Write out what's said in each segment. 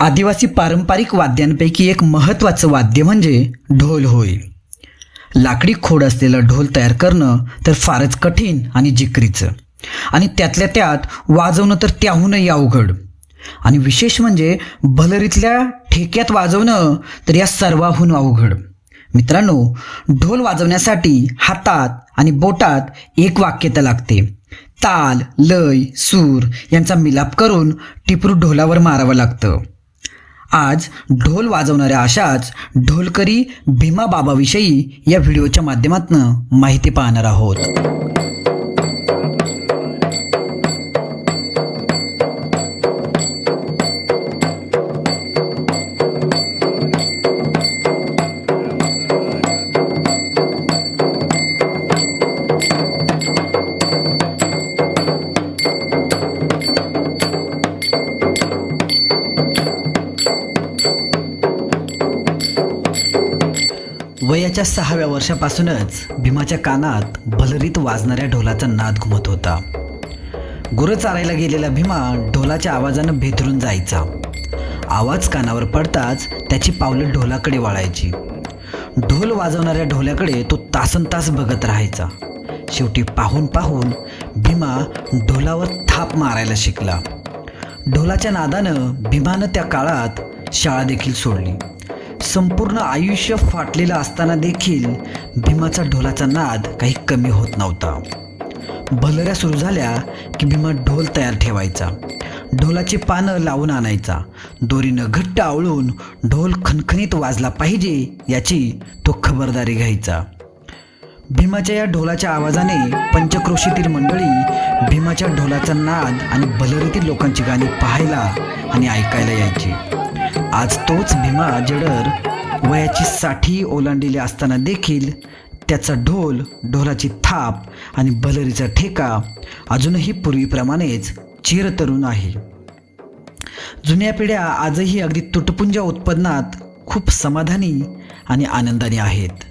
आदिवासी पारंपरिक वाद्यांपैकी एक महत्त्वाचं वाद्य म्हणजे ढोल होय. लाकडी खोड असलेला ढोल तयार करणं तर फारच कठीण आणि जिकरीचं. आणि त्यातल्या त्यात वाजवणं तर त्याहूनही अवघड. आणि विशेष म्हणजे भलरीतल्या ठेक्यात वाजवणं तर या सर्वाहून अवघड. मित्रांनो ढोल वाजवण्यासाठी हातात आणि बोटात एक वाक्यता लागते. ताल लय सूर यांचा मिलाप करून टिपरू ढोलावर मारावं लागतं. आज ढोल वाजवणाऱ्या अशाच ढोलकरी भीमाबाबाविषयी या व्हिडिओच्या माध्यमातून माहिती पाहणार आहोत. वयाच्या सहाव्या वर्षापासूनच भीमाच्या कानात भलरीत वाजणाऱ्या ढोलाचा नाद घुमत होता. गुरं चारायला गेलेला भीमा ढोलाच्या आवाजानं भेदरून जायचा. आवाज कानावर पडताच त्याची पावलं ढोलाकडे वाळायची. ढोल वाजवणाऱ्या ढोल्याकडे तो तासन तास बघत राहायचा. शेवटी पाहून पाहून भीमा ढोलावर थाप मारायला शिकला. ढोलाच्या नादानं भीमानं त्या काळात शाळा देखील सोडली. संपूर्ण आयुष्य फाटलेलं असताना देखील भीमाचा ढोलाचा नाद काही कमी होत नव्हता. भलऱ्या सुरू झाल्या की भीमा ढोल तयार ठेवायचा. ढोलाची पानं लावून आणायचा. दोरीनं घट्ट आवळून ढोल खणखणीत वाजला पाहिजे याची तो खबरदारी घ्यायचा. भीमाच्या या ढोलाच्या आवाजाने पंचक्रोशीतील मंडळी भीमाच्या ढोलाचा नाद आणि भलरीतील लोकांची गाणी पाहायला आणि ऐकायला यायची. आज तोच भीमा जडर वयाची साठी ओलांडलेली असताना देखील त्याचा ढोल ढोलाची थाप आणि भलरीचा ठेका अजूनही पूर्वीप्रमाणेच चिरतरुण आहे. जुन्या पिढ्या आजही अगदी तुटपुंज्या उत्पन्नात खूप समाधानी आणि आनंदाने आहेत.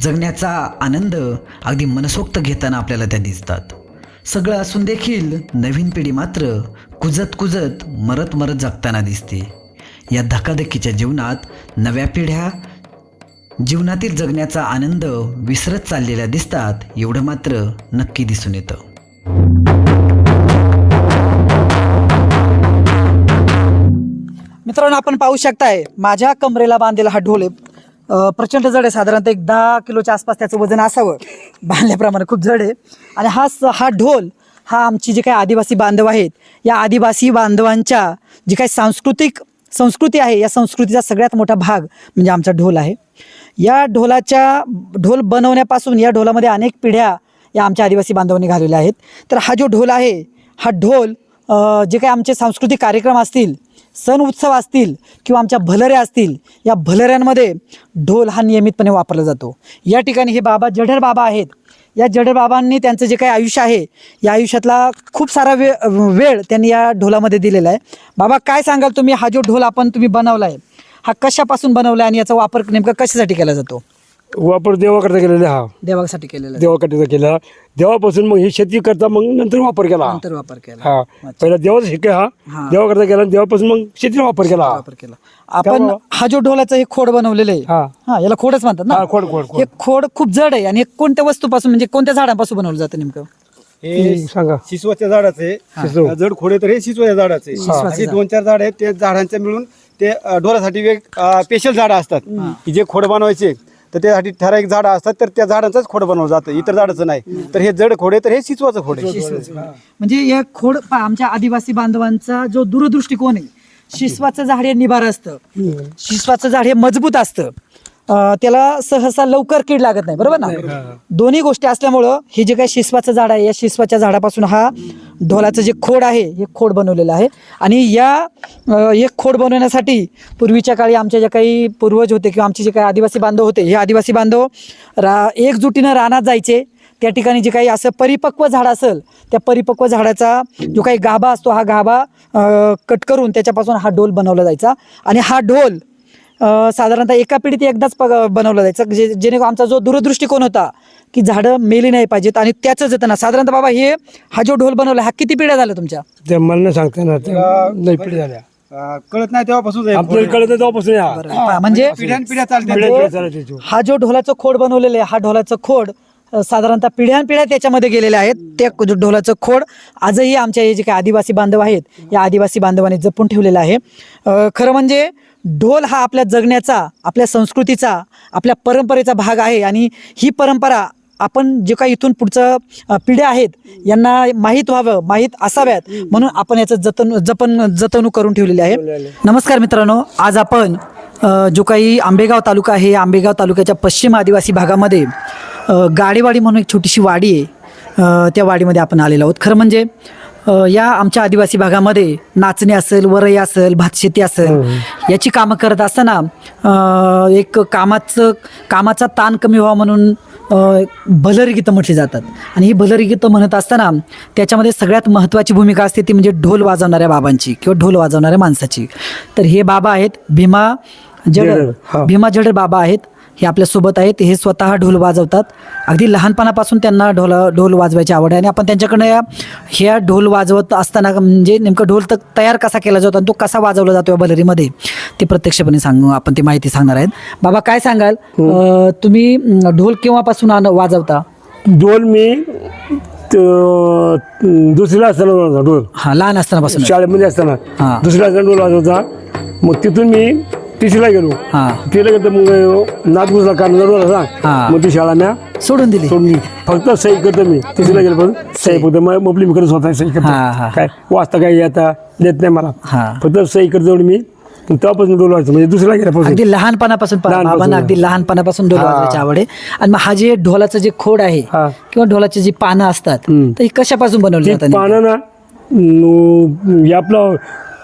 जगण्याचा आनंद अगदी मनसोक्त घेताना आपल्याला त्या दिसतात. सगळं असून देखील नवीन पिढी मात्र कुजत कुजत मरत मरत जगताना दिसते. या धकाधकीच्या जीवनात नव्या पिढ्या जीवनातील जगण्याचा आनंद विसरत चाललेल्या दिसतात एवढं मात्र नक्की दिसून येतं. मित्रांनो आपण पाहू शकताय माझ्या कमरेला बांधलेला हा ढोल आहे. प्रचंड जड आहे. साधारणतः एक दहा किलोच्या आसपास त्याचं वजन असावं. बांधल्याप्रमाणे खूप जड आहे. आणि हा स- हा ढोल हा आमची जे काही आदिवासी बांधव आहेत या आदिवासी बांधवांच्या जी काही सांस्कृतिक संस्कृती आहे या संस्कृतीचा सगळ्यात मोठा भाग म्हणजे आमचा ढोल आहे. या ढोलाच्या ढोल बनवण्यापासून या ढोलामध्ये अनेक पिढ्या या आमच्या आदिवासी बांधवांनी घालवल्या आहेत. तर हा जो ढोल आहे हा ढोल जे काही आमचे सांस्कृतिक कार्यक्रम असतील सण उत्सव असतील किंवा आमच्या भलऱ्या असतील या भलऱ्यांमध्ये ढोल हा नियमितपणे वापरला जातो. या ठिकाणी हे बाबा जढर बाबा आहेत. या जडर बाबांनी त्यांचं जे काही आयुष्य आहे या आयुष्यातला खूप सारा वे वेळ त्यांनी या ढोलामध्ये दिलेला आहे. बाबा काय सांगाल तुम्ही? हा जो ढोल आपण तुम्ही बनवला आहे हा कशापासून बनवला आहे आणि याचा वापर नेमका कशासाठी केला जातो? वापर देवाकरता केलेला हा. देवासाठी केलेला आहे. देवाकरता केला देवापासून मग ही शेती करता मग नंतर वापर केला. हा. नंतर वापर केला. हा. पहिला देवाचा शिके हा. हा. देवाकरता केला आणि देवापासून मग शेतीला वापर केला. हा. वापर केला. आपण हा जो ढोलाचा हे खोड बनवलेलं आहे हा. हा याला खोडच म्हणतात ना? हा, खोड, खोड, खोड. हे खोड खूप जड आहे आणि हे कोणत्या वस्तूपासून म्हणजे कोणत्या झाडापासून बनवलं जातं नेमकं? हे हे सांगा. शिसवाच्या झाडाचे शिसव. जड खोडे तर हे शिसवाच्या झाडाचे शिसवाचं असे झाड. दोन चार झाड आहेत ते झाडांचे मिळून ते अ, ढोरासाठी वेग स्पेशल झाडं असतात. की जे खोड बनवायचे तर त्यासाठी ठराविक झाडं असतात तर त्या झाडांचंच खोड बनवलं जातं. इतर झाडाचं नाही. तर हे जड खोडे तर हे शिसवाचं खोड आहे. म्हणजे या खोड पहा, आमच्या आदिवासी बांधवांचा जो दूरदृष्टिकोन आहे शिसवाचं झाड हे निभार असतं. शिसवाचं झाड हे मजबूत असतं. अं, त्याला सहसा लवकर कीड लागत नाही बरोबर ना? दोन्ही गोष्टी असल्यामुळं हे जे काही शिसवाचं झाड आहे या शिसवाच्या झाडापासून हा ढोलाचं जे खोड आहे हे खोड बनवलेलं आहे. आणि या अं, हे खोड बनवण्यासाठी पूर्वीच्या काळी आमचे जे काही पूर्वज होते किंवा आमचे जे काही आदिवासी बांधव होते हे आदिवासी बांधव रा एकजुटीनं रानात जायचे. त्या ठिकाणी जे काही असं परिपक्व झाड असेल त्या परिपक्व झाडाचा जो काही गाभा असतो हा गाभा अं, कट करून त्याच्यापासून हा ढोल बनवला जायचा. आणि हा ढोल साधारणतः एका पिढीत एकदाच पग- बनवला जायचा. जे जेणेकरून आमचा जो दूरदृष्टिकोन होता की झाडं मेली नाही पाहिजेत आणि त्याचं जतन साधारणतः बाबा हे हा जो ढोल बनवला हा किती पिढ्या झाल्या तुमच्या? ते मला नाही सांगता येणार. ते लई पिढी झाल्या. कळत नाही तेव्हापासून हे आपल्याला. कळत तेव्हापासून हा. पहा, म्हणजे पिढ्यान पिढ्या चालते पिढ्या- पिढ्या चालत त्याच्यावर. हा जो ढोलाचं खोड बनवलेलं आहे हा ढोलाचं खोड अ, साधारणतः पिढ्यान पिढ्या त्याच्यामध्ये गेलेले आहेत. त्या जो ढोलाचं खोड आजही आमच्या हे जे काही आदिवासी बांधव आहेत या आदिवासी बांधवांनी जपून ठेवलेलं आहे. अ, खरं म्हणजे ढोल हा आपल्या जगण्याचा आपल्या संस्कृतीचा आपल्या परंपरेचा भाग आहे आणि ही परंपरा आपण जे काही इथून पुढचं पिढ्या आहेत यांना माहीत व्हावं माहीत असाव्यात म्हणून आपण याचं जतन जपन जतनू करून ठेवलेली आहे. नमस्कार मित्रांनो आज आपण जो काही आंबेगाव तालुका आहे आंबेगाव तालुक्याच्या पश्चिम आदिवासी भागामध्ये गाडेवाडी म्हणून एक छोटीशी वाडी आहे. त्या वाडीमध्ये आपण आलेलो आहोत. खरं म्हणजे या आमच्या आदिवासी भागामध्ये नाचणी असेल वरई असेल भातशेती असेल याची कामं करत असताना एक कामाचं कामाचा ताण कमी व्हावा म्हणून भलरी गीतं म्हटली जातात. आणि ही भलरी गीतं म्हणत असताना त्याच्यामध्ये सगळ्यात महत्त्वाची भूमिका असते ती म्हणजे ढोल वाजवणाऱ्या बाबांची किंवा ढोल वाजवणाऱ्या माणसाची. तर हे बाबा आहेत भीमा जडर हा. भीमा जडर बाबा आहेत. हे आपल्यासोबत आहेत. हे स्वतः ढोल वाजवतात. अगदी लहानपणापासून त्यांना ढोल ढोल वाजवायची आवड आहे. आणि आपण त्यांच्याकडनं या ह्या ढोल वाजवत असताना म्हणजे नेमकं ढोल तर तयार कसा केला जातो आणि तो कसा वाजवला जातो या बलरीमध्ये? ते प्रत्यक्षपणे सांगू आपण ती माहिती सांगणार आहेत. बाबा काय सांगाल? अं, तुम्ही ढोल केव्हापासून आण- वाजवता? ढोल मी त- दुसरीला असताना ढोल. हा लहान असतानापासून शाळेमध्ये असताना. हा. दुसरीला असताना ढोल वाजवता. मग तिथून मी तिसरीला गेलो हा तिला गेलं मग नागपूरला हा. असा मग ती शाळा म्या सोडून दिली सोडली फक्त सही करतो मी तिसरीला गेलो पण सही फक्त मग मोपली मी करत स्वतः सही हा, हा. करतो काय वाचता काय आता देत नाही मला हा. फक्त सही करतो तेवढी मी तेव्हापासून ढोल वाजतो म्हणजे दुसरीला गेल्यापासून अगदी लहानपणापासून लहानपासून. बाबांना अगदी लहानपणापासून ढोल. वाजवायची आवड आहे आणि मग हा जे ढोलाचं जे खोड आहे हा. किंवा ढोलाची जी पानं असतात हम्म. तर ही कशापासून बनवली ती जातात? पानं ना न- हे आपलं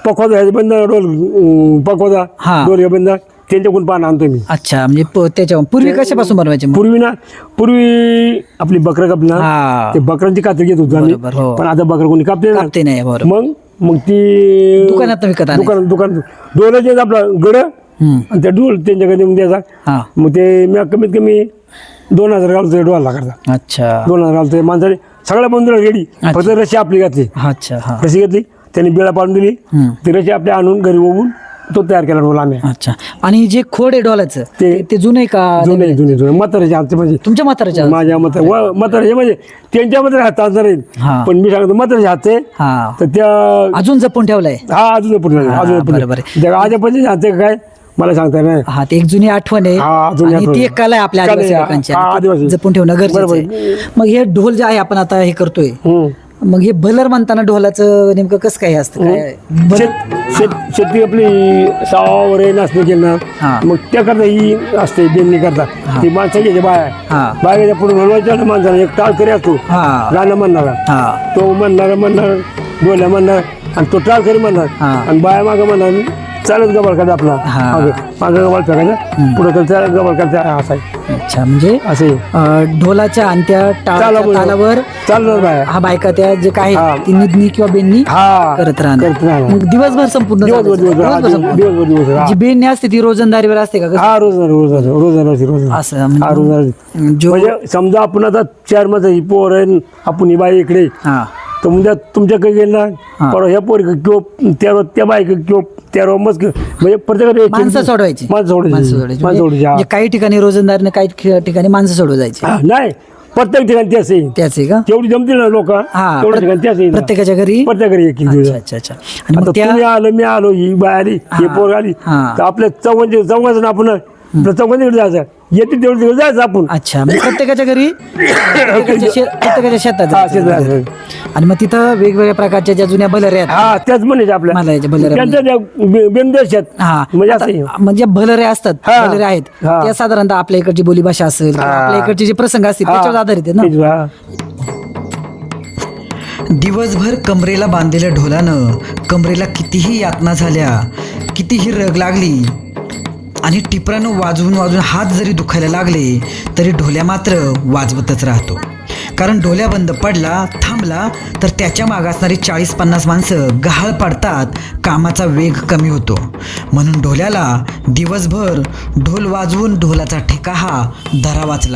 पकवादा आहे बंद डोल अं, पकवादा हा. डोल बंद त्यांच्याकडून पानं आणतो मी अच्छा म्हणजे प- त्याच्या पूर्वी कशापासून बनवायचे मग? पूर्वी ना पूर्वी आपली बकरं कापली ना हा. ते बकरांची कात्री घेत होतो बरोबर, हो. पण आता बकरं कोणी कापते नाही बरोबर मग मग ती दुकानातनं विकत आणायची. दुकान दुकान डोलाचे आपलं गड हम्म. आणि त्या डोल त्यांच्याकडे देऊन द्यायचा हा मग ते मी कमीत कमी दोन हजार घालतोय डोळा करता अच्छा दोन हजार घालतोय माणसाने सगळ्या बंधूला रेडी. फक्त रशी आपली घातली अच्छा हा कशी घेतली त्यांनी बिळा पाडून दिली. ती रशी आपल्या आणून घरी ओवून तो तयार केला रोल आम्ही. अच्छा. आणि जे खोड आहे ढोलाचं ते- ते- जुनं का जुने जुने जुने. म्हाताऱ्याचे हातचे म्हणजे तुमच्या म्हाताऱ्याच्या माझ्या मत म्हाताऱ्याचे म्हणजे त्यांच्या मध्ये हात हा. आहेत. पण मी सांगतो म्हाताऱ्याचे हात आहे. हा. तर त्या अजून जपून ठेवलंय? हा अजून पुढे हा, अजून बरोबर त्या पण हात आहे काय? मला सांगता नाही. हा ते एक जुनी आठवण आहे. हा, जुनी आणि आठवण. ती एक कला आहे आपल्या कला आदिवासी आहे, लोकांची. हा, आदिवासी. जपून ठेवणं गरजेचं बरोबर. आहे मग हे ढोल जे आहे आपण आता हे करतोय हम्म. मग हे भलर म्हणताना ढोलाचं नेमकं कसं काय असतं? काय भलर- शेत शेत- शेती आपली सावावर नाचणी हा. केलं मग त्या करता ही असते बेंनी करता. ती माणसं घ्यायची बाया हा. बाया पुढे म्हणवायच्या माणसाला एक टाळ करी असतो. हा. गाणं म्हणणारा. हा. तो म्हणणार म्हणणार डोल्या म्हणणार आणि तो टाळ करी म्हणणार. हा. आणि बाया मागं म्हणणार चालत गबाळ काढा आपला हा. मागं मागं गबाळ फेकायचा पुढे चालत गबाळ काढता असा आहे. अच्छा म्हणजे असे अं, ढोलाच्या आणि त्या टाळाच्या. तालावर चालणार बाया हा बायका त्या जे काय हा. ती निधनी किंवा बेननी हा करत राहणार करत राहणार. मग दिवसभर संपूर्ण हा, दिवसभर. दिवसभर हा. जी बेननी असते ती रोजंदारीवर असते का कसं? हा रोज रोज रोज रोज रोज असं म्हणजे- हा रोज जो म्हणजे समजा आपण आता चार माझं ही पोर आहे आपण ही बाई इकडे हा तर म्हणजे तुमच्याकडे गेल ना हा. परवा ह्या पोरी किंवा त्या रो- त्या बाईक किंवा त्या रो मस्त म्हणजे प्रत्येकाने माणसं सोडवायची. माणसं सोडायची. माणसं सोडवायची माणसं सोडायची म्हणजे हा. म्हणजे काही ठिकाणी रोजंदारीने काही ठि- ठिकाणी माणसं सोडव जायची. हा, नाही. प्रत्येक ठिकाणी त्याच आहे का? तेवढी जमतील ना लोक हा तेवढ्या ठिकाणी प्रत्येकाच्या घरी? प्रत्येक घरी एक एक अच्छा दिवस. अच्छा अच्छा. आणि आता मग त्या तुम्ही आलो मी आलो ही बाय आली ही हा. पोर आली. हा. तर आपल्या चौघांचे चौघांचं ना आपण चौघांकडे जायचं. येते तेवढे दिवस जायचं आपण अच्छा म्हणजे प्रत्येकाच्या घरी प्रत्येकाच्या शे- प्रत्येकाच्या शेतात हा, जायचं. शेतात जायचं. आणि मग तिथं वेगवेगळ्या प्रकारच्या ज्या जुन्या बलऱ्या आहेत हा त्याच म्हणायचे आपल्या मला याच्या भलेऱ्या त्यांच्या त्या बेंदेशात हा म्हणजे आता- असं म्हणजे भलऱ्या असतात हा. भलऱ्या आहेत हा. त्या साधारणतः आपल्या इकडची बोलीभाषा असेल किंवा हा. आपल्या इकडचे जे प्रसंग असतील हा. त्याच्यावर आधारित आहे ना तेच, हा. दिवसभर कमरेला बांधलेल्या ढोलानं कमरेला कितीही यातना झाल्या कितीही रग लागली आणि टिपरानं वाजवून वाजवून हात जरी दुखायला लागले तरी ढोल्या मात्र वाजवतच राहतो. कारण ढोल्या बंद पडला थांबला तर त्याच्या मागं असणारी चाळीस पन्नास माणसं गहाळ पाडतात कामाचा वेग कमी होतो. म्हणून ढोल्याला दिवसभर ढोल वाजवून ढोलाचा ठेका हा धरावाच लागतो.